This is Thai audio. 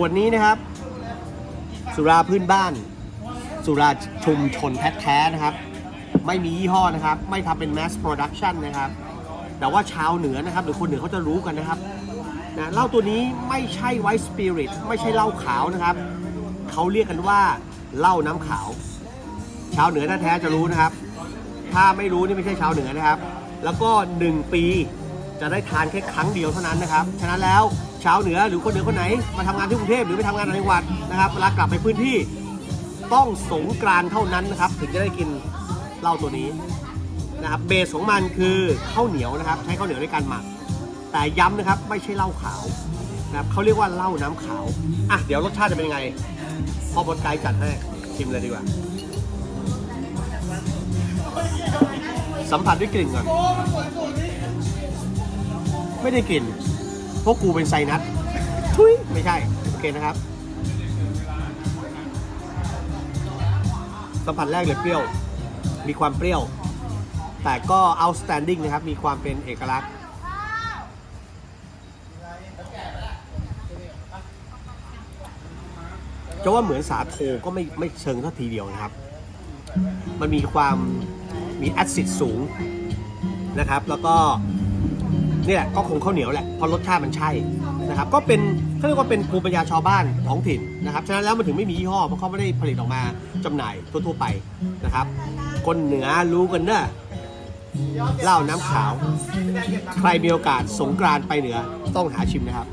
ขวดนี้นะครับ สุราพื้นบ้าน สุราชุมชนแท้ๆนะครับ ไม่มียี่ห้อนะครับ ไม่ทำเป็น mass production นะครับ แต่ว่าชาวเหนือนะครับ หรือคนเหนือเขาจะรู้กันนะครับนะเหล้าตัวนี้ไม่ใช่ white spirit ไม่ใช่เหล้าขาวนะครับ เขาเรียกกันว่าเหล้าน้ำขาว ชาวเหนือแท้ๆจะรู้นะครับ ถ้าไม่รู้นี่ไม่ใช่ชาวเหนือนะครับ แล้วก็ 1 ปี จะได้ทานแค่ครั้งเดียวเท่านั้นนะครับ ฉะนั้นแล้วชาวเหนือหรือคนเหนือคนไหนมาทำงานที่กรุงเทพหรือไปทำงานในจังหวัดนะครับเวลากลับไปพื้นที่ต้องสงกรานเท่านั้นนะครับ ถึงจะได้กินเหล้าตัวนี้นะครับเบสของมันคือข้าวเหนียวนะครับ ใช้ข้าวเหนียวในการหมัก แต่ย้ำนะครับไม่ใช่เหล้าขาวนะครับเขาเรียกว่าเหล้าน้ำขาวอะเดี๋ยวรสชาติจะเป็นยังไงพ่อบดไกด์จัดให้ชิมเลยดีกว่า สัมผัสด้วยกลิ่นก่อน ไม่ได้กลิ่นเพราะกูเป็นไซนัสทุยไม่ใช่ โอเคนะครับ สัมผัสแรกเลยเปรี้ยว มีความเปรี้ยว แต่ก็ outstanding นะครับ มีความเป็นเอกลักษณ์จะว่าเหมือนสาโทก็ไม่ไม่เชิงเท่าทีเดียวนะครับ มันมีความมีแอซิดสูงนะครับ แล้วก็ เนี่ยก็คงข้าวเหนียวแหละเพราะรสชาติมันใช่นะครับก็เป็นเขาเรียกว่าเป็นภูมิปัญญาชาวบ้านท้องถิ่นนะครับฉะนั้นแล้วมันถึงไม่มียี่ห้อเพราะเขาไม่ได้ผลิตออกมาจำหน่ายทั่วๆไปนะครับ คนเหนือรู้กันเนอะเหล้าน้ำขาว ใครมีโอกาสสงกรานต์ไปเหนือต้องหาชิมนะครับ